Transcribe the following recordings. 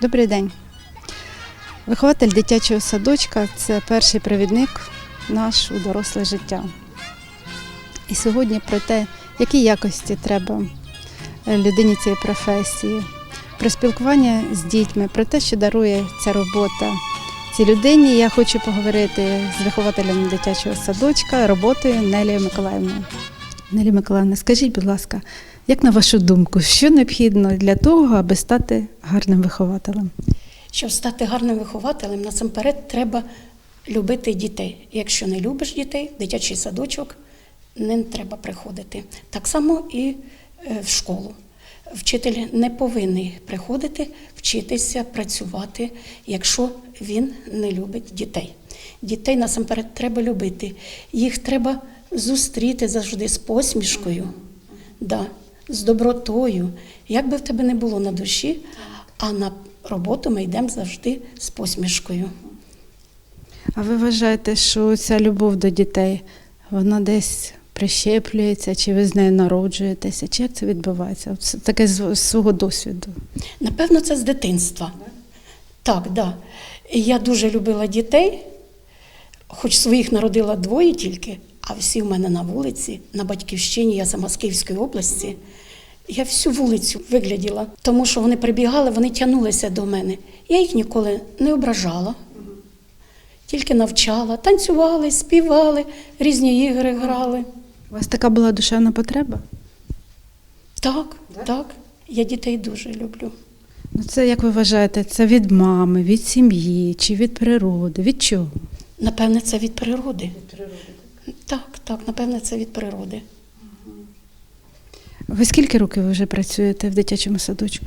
Добрий день. Вихователь дитячого садочка це перший провідник наш у доросле життя. І сьогодні про те, які якості треба е, людині цієї професії, про спілкування з дітьми, про те, що дарує ця робота цій людині. Я хочу поговорити з вихователем дитячого садочка, роботою Нелією Миколаївною. Нелі Миколаївна, скажіть, будь ласка, як на вашу думку, що необхідно для того, аби стати гарним вихователем? Щоб стати гарним вихователем, насамперед треба любити дітей. Якщо не любиш дітей, дитячий садочок не треба приходити. Так само і е, в школу. Вчитель не повинен приходити, вчитися, працювати, якщо він не любить дітей. Дітей насамперед треба любити. Їх треба зустріти завжди з посмішкою, да, з добротою. Як би в тебе не було на душі, а на роботу ми йдемо завжди з посмішкою. А ви вважаєте, що ця любов до дітей, вона десь прищеплюється, чи ви з нею народжуєтеся? Чи як це відбувається? Це таке з свого досвіду. Напевно, це з дитинства. Так, да. Я дуже любила дітей, хоч своїх народила двоє тільки, а всі в мене на вулиці, на батьківщині, я сама з Київської області. Я всю вулицю вигляділа, тому що вони прибігали, вони тягнулися до мене. Я їх ніколи не ображала, тільки навчала, танцювали, співали, різні ігри грали. У вас така була душевна потреба? Так, так. Я дітей дуже люблю. Ну, це як ви вважаєте, це від мами, від сім'ї, чи від природи? Від чого? Напевне, це від природи. Від природи. Так, так, напевне, це від природи. Ви скільки років ви вже працюєте в дитячому садочку?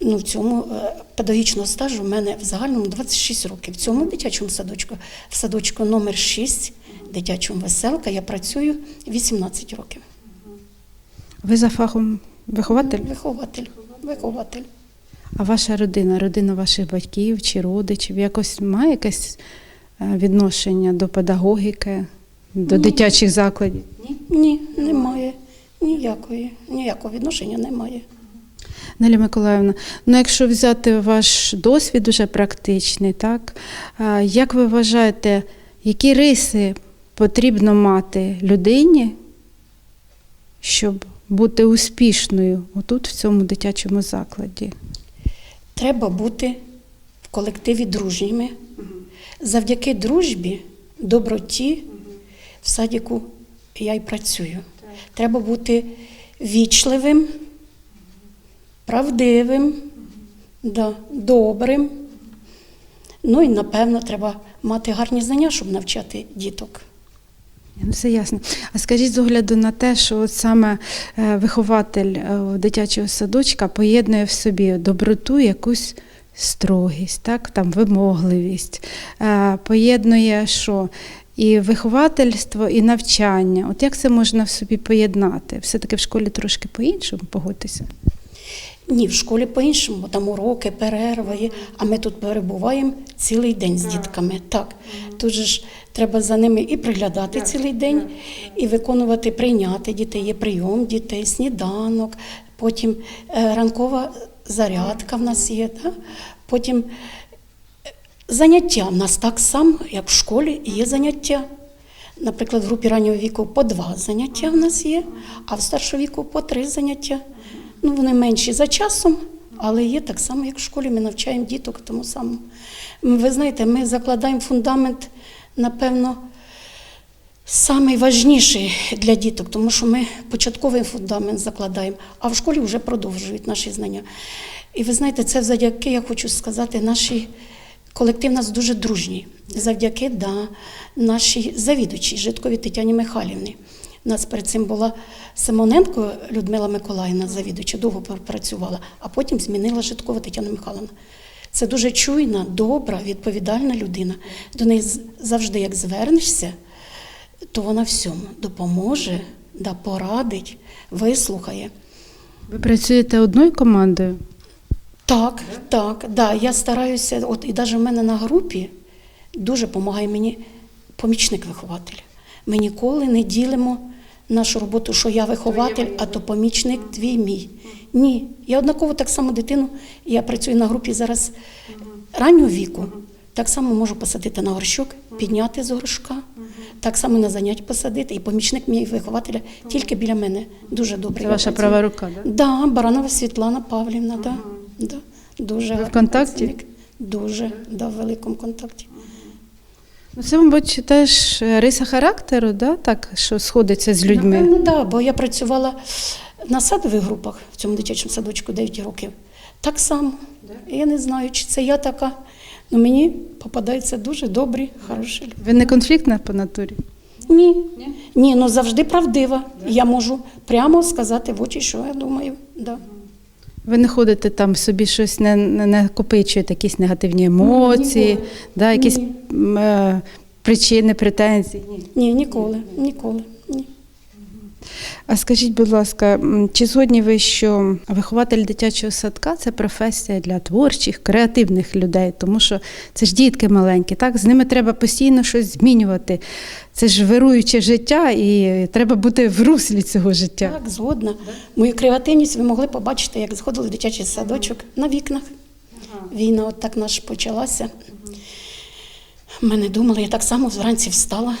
Ну, в цьому е, педагогічного стажу в мене в загальному 26 років. В цьому дитячому садочку, в садочку номер 6, дитячому веселка, я працюю 18 років. Ви за фахом вихователь? Вихователь. Вихователь. А ваша родина, родина ваших батьків чи родичів, якось має якесь е, відношення до педагогіки, до Ні. дитячих закладів? Ні, ні, немає. Ніякої, ніякого відношення немає. Неля Миколаївна, ну якщо взяти ваш досвід уже практичний, так як ви вважаєте, які риси потрібно мати людині, щоб бути успішною отут, в цьому дитячому закладі? Треба бути в колективі дружніми. Завдяки дружбі, доброті в садіку я й працюю. Треба бути вічливим, правдивим, добрим. Ну і напевно треба мати гарні знання, щоб навчати діток. Все ясно. А скажіть з огляду на те, що от саме е, вихователь е, дитячого садочка поєднує в собі доброту, якусь строгість, так, там, вимогливість, е, поєднує що? І виховательство, і навчання. От як це можна в собі поєднати? Все-таки в школі трошки по-іншому, погодьтеся. Ні, в школі по-іншому, там уроки, перерва є, а ми тут перебуваємо цілий день з дітками. Так, тут же ж треба за ними і приглядати цілий день, і виконувати, прийняти дітей. Є прийом дітей, сніданок, потім е, ранкова зарядка в нас є, да? потім заняття в нас так само, як в школі, є заняття. Наприклад, в групі раннього віку по два заняття в нас є, а в старшого віку по три заняття. Ну, вони менші за часом, але є так само, як в школі. Ми навчаємо діток тому самому. Ви знаєте, ми закладаємо фундамент, напевно, найважніший для діток, тому що ми початковий фундамент закладаємо, а в школі вже продовжують наші знання. І ви знаєте, це завдяки, я хочу сказати, нашій колектив нас дуже дружній. Завдяки да, нашій завідувачій Житкові Тетяні Михайлівні. У нас перед цим була Симоненко Людмила Миколаївна, завідувача, довго працювала, а потім змінила Житкова Тетяна Михайловна. Це дуже чуйна, добра, відповідальна людина. До неї завжди, як звернешся, то вона всьому допоможе, да, порадить, вислухає. Ви працюєте одною командою? Так, так, да. Я стараюся, от і навіть в мене на групі дуже допомагає мені помічник вихователя. Ми ніколи не ділимо нашу роботу, що я вихователь, а то помічник твій мій. Ні. Я однаково так само дитину, я працюю на групі зараз раннього віку. Так само можу посадити на горщок, підняти з горшка, так само на занять посадити. І помічник мій вихователя тільки біля мене. Дуже добре. Це ваша права рука, так? Да, Баранова Світлана Павлівна, да, да, дуже Ви в контакті? працівник. Дуже, да, в великому контакті. Ну, це, мабуть, теж риса характеру, да? так, що сходиться з людьми. Напевно, да, бо я працювала на садових групах в цьому дитячому садочку 9 років. Так само. Я не знаю, чи це я така. Ну, мені попадаються дуже добрі, хороші люди. Ви не конфліктна по натурі? Ні. Ні, ну завжди правдива. Я можу прямо сказати в очі, що я думаю. Да. Ви не ходите там собі щось, не, не накопичуєте якісь негативні емоції, ніколи. да, якісь Ні. е, причини, претензії? Ні. Ні, ніколи, ніколи. Ні. А скажіть, будь ласка, чи згодні ви, що вихователь дитячого садка це професія для творчих, креативних людей, тому що це ж дітки маленькі, так? З ними треба постійно щось змінювати. Це ж вируюче життя, і треба бути в руслі цього життя. Так, згодна. Мою креативність ви могли побачити, як заходили в дитячий садочок на вікнах. Війна от так наш почалася. Ми не думали, я так само вранці встала,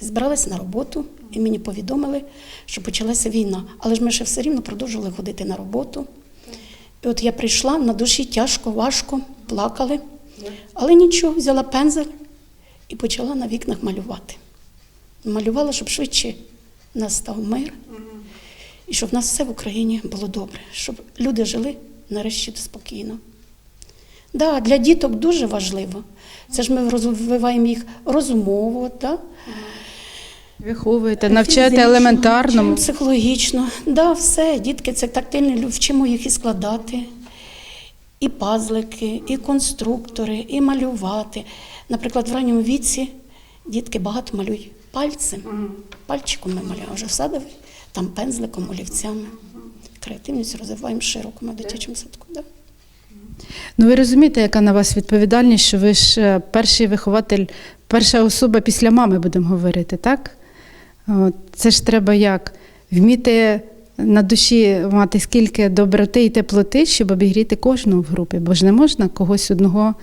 збиралася на роботу, і мені повідомили, що почалася війна. Але ж ми ще все рівно продовжували ходити на роботу. І от я прийшла, на душі тяжко, важко, плакали. Але нічого, взяла пензель і почала на вікнах малювати. Малювала, щоб швидше настав мир, і щоб в нас все в Україні було добре, щоб люди жили нарешті спокійно. Да, для діток дуже важливо. Це ж ми розвиваємо їх розумово, да? Виховуєте, навчаєте фізично, елементарному. Психологічно. Да, все, дітки, це тактильні, вчимо їх і складати. І пазлики, і конструктори, і малювати. Наприклад, в ранньому віці дітки багато малюють пальцем. Пальчиком ми малюємо вже в садові, там пензликом, олівцями. Креативність розвиваємо широко в дитячому садку. Да? Ну ви розумієте, яка на вас відповідальність, що ви ж е, перший вихователь, перша особа після мами, будемо говорити, так? Це ж треба як? Вміти на душі мати скільки доброти і теплоти, щоб обігріти кожного в групі, бо ж не можна когось одного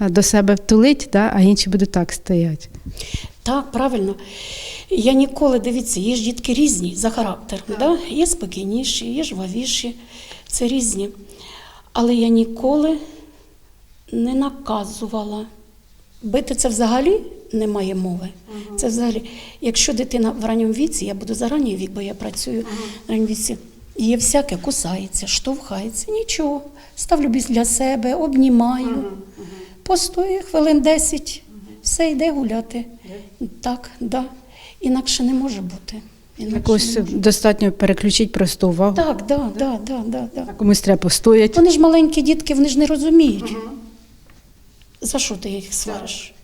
е, до себе втулити, да, а інші будуть так стояти. Так, правильно. Я ніколи, дивіться, є ж дітки різні за характером. Да? Є спокійніші, є жвавіші, це різні. Але я ніколи не наказувала. Бити це взагалі немає мови. Це взагалі, якщо дитина в ранньому віці, я буду за ранній вік, бо я працюю в ранньому віці, є всяке, кусається, штовхається, нічого. Ставлю для себе, обнімаю. Постоє хвилин 10, все йде гуляти. Так, да. Інакше не може бути. Інакше Якось може. достатньо переключити просто увагу. Так, да, да, да, да, да. Комусь треба постояти. Вони ж маленькі дітки, вони ж не розуміють. За що ти їх свариш?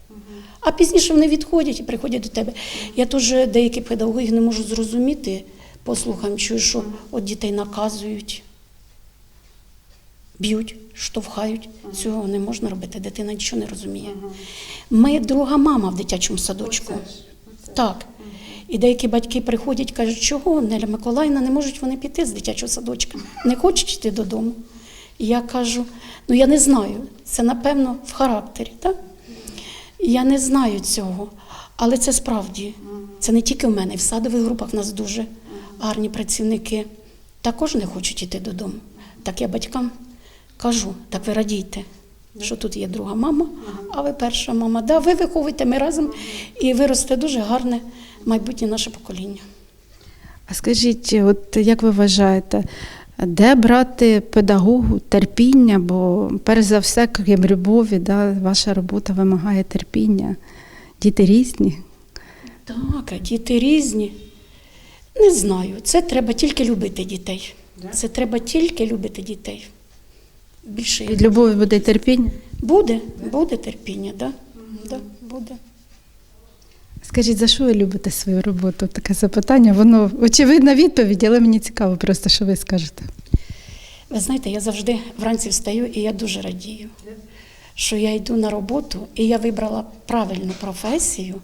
А пізніше вони відходять і приходять до тебе. Я теж деякі педагоги не можу зрозуміти, послухам, чую, що от дітей наказують, б'ють, штовхають. Цього не можна робити, дитина нічого не розуміє. Ми друга мама в дитячому садочку. Так. І деякі батьки приходять, кажуть, чого Неля Миколаївна, не можуть вони піти з дитячого садочка, не хочуть йти додому. І я кажу, ну я не знаю, це напевно в характері, так? Я не знаю цього, але це справді. Це не тільки в мене, в садових групах в нас дуже гарні працівники. Також не хочуть йти додому. Так я батькам кажу, так ви радійте, що тут є друга мама, а ви перша мама. Да, ви виховуйте ми разом і виросте дуже гарне майбутнє наше покоління. А скажіть, от як ви вважаєте, де брати педагогу терпіння? Бо перш за все, крім любові, да, ваша робота вимагає терпіння. Діти різні. Так, а діти різні. Не знаю. Це треба тільки любити дітей. Це треба тільки любити дітей. Більше Від любові буде терпіння. буде, буде терпіння, да? Да, буде. Скажіть, за що ви любите свою роботу? Таке запитання. Воно очевидна відповідь, але мені цікаво просто, що ви скажете. Ви знаєте, я завжди вранці встаю і я дуже радію, що я йду на роботу і я вибрала правильну професію,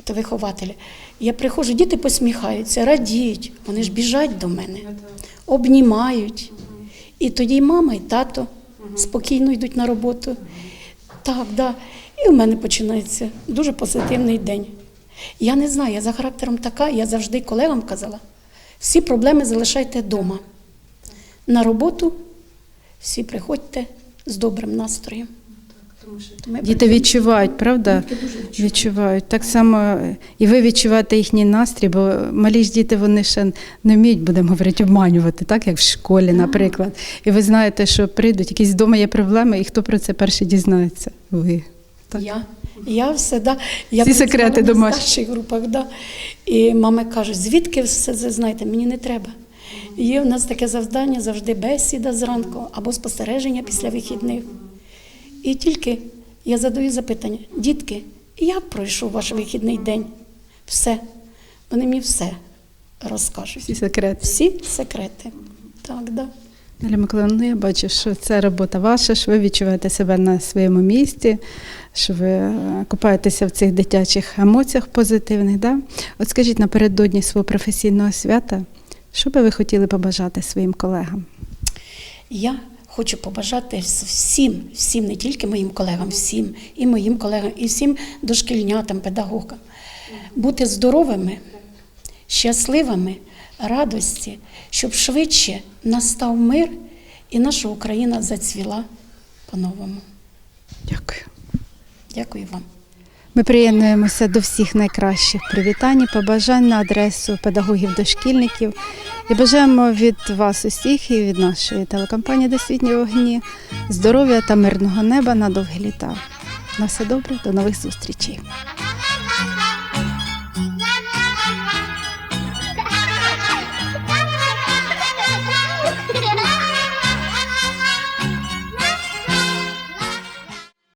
ото вихователі. Я приходжу, діти посміхаються, радіють, вони ж біжать до мене, обнімають. І тоді й мама, і тато спокійно йдуть на роботу. Так, да. І в мене починається дуже позитивний день. Я не знаю, я за характером така, я завжди колегам казала: всі проблеми залишайте вдома. На роботу всі приходьте з добрим настроєм. Діти відчувають, правда? Відчувають. Відчувають. Так само е, і ви відчуваєте їхній настрій, бо малі ж діти вони ще не вміють, будемо говорити, обманювати, так як в школі, наприклад. І ви знаєте, що прийдуть, якісь вдома є проблеми, і хто про це перший дізнається? Ви. Так. Я. Я все, да. Я Всі секрети на домашні. старших групах, да. І мами кажуть, звідки все це знаєте, мені не треба. Є в нас таке завдання завжди бесіда зранку або спостереження після вихідних. І тільки я задаю запитання, дітки, як пройшов ваш вихідний день? Все. Вони мені все розкажуть. Всі секрети. Всі секрети. Так, да. Наля Миколаївна, ну я бачу, що це робота ваша, що ви відчуваєте себе на своєму місці, що ви е, купаєтеся в цих дитячих емоціях позитивних. Да? От скажіть напередодні свого професійного свята, що би ви хотіли побажати своїм колегам? Я хочу побажати всім, всім, не тільки моїм колегам, всім, і моїм колегам, і всім дошкільнятам, педагогам, бути здоровими, щасливими, радості, щоб швидше настав мир і наша Україна зацвіла по-новому. Дякую. Дякую вам. Ми приєднуємося до всіх найкращих привітань, і побажань на адресу педагогів-дошкільників і бажаємо від вас усіх і від нашої телекомпанії Досвітні вогні здоров'я та мирного неба на довгі літа. На все добре, до нових зустрічей.